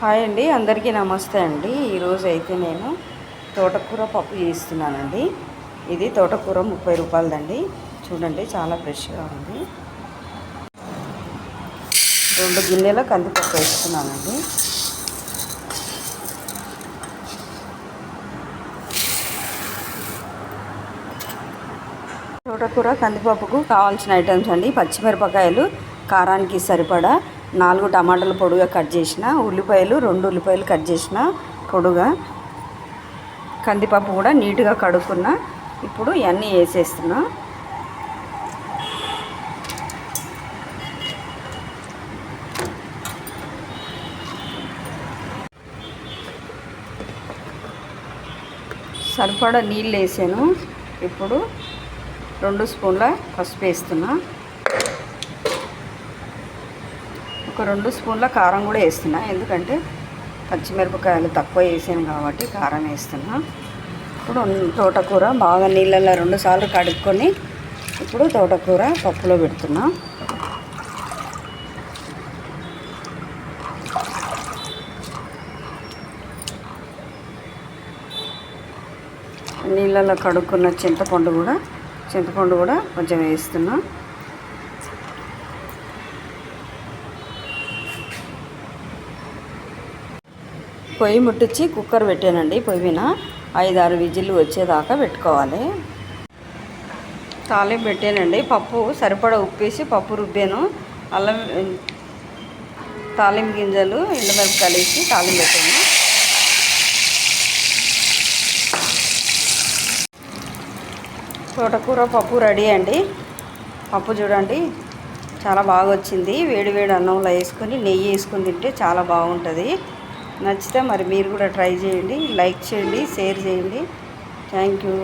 Hi అండి అందరికీ నమస్తే అండి. ఈరోజు అయితే నేను తోటకూర పప్పు చేస్తున్నానండి. ఇది తోటకూర ముప్పై రూపాయలదండి. చూడండి చాలా ఫ్రెష్గా ఉంది. రెండు గిన్నెల కందిపప్పు వేస్తున్నానండి. తోటకూర కందిపప్పుకు కావాల్సిన ఐటమ్స్ అండి. పచ్చిమిరపకాయలు కారానికి సరిపడా నాలుగు టమాటాలు పొడుగా కట్ చేసిన ఉల్లిపాయలు రెండు ఉల్లిపాయలు కట్ చేసిన పొడుగా కందిపప్పు కూడా నీట్గా కడుక్కున్న. ఇప్పుడు ఇవన్నీ వేసేస్తున్నా. సరిపడా నీళ్ళు వేసాను. ఇప్పుడు రెండు స్పూన్ల పసుపు వేస్తున్నా. ఒక రెండు స్పూన్ల కారం కూడా వేస్తున్నా. ఎందుకంటే పచ్చిమిరపకాయలు తక్కువ వేసాను కాబట్టి కారం వేస్తున్నా. ఇప్పుడు తోటకూర బాగా నీళ్ళల్లో రెండు సార్లు కడుక్కొని ఇప్పుడు తోటకూర పప్పులో పెడుతున్నా. నీళ్ళల్లో కడుక్కున్న చింతపండు కూడా చింతపండు కూడా కొంచెం వేస్తున్నా. పొయ్యి ముట్టించి కుక్కర్ పెట్టానండి పొయ్యి మీద ఐదు ఆరు విజిల్లు వచ్చేదాకా పెట్టుకోవాలి. తాలింపు పెట్టానండి పప్పు సరిపడా ఉప్పేసి పప్పు రుబ్బాను. అల్లం తాలింపు గింజలు ఎండుమిరపకాయలు వేసి తాలింపు పెట్టాను. తోటకూర పప్పు రెడీ అండి. పప్పు చూడండి చాలా బాగా వచ్చింది వేడి వేడి అన్నంలో వేసుకొని నెయ్యి వేసుకొని తింటే చాలా బాగుంటుంది. నచ్చితే మరి మీరు కూడా ట్రై చేయండి లైక్ చేయండి షేర్ చేయండి. Thank you.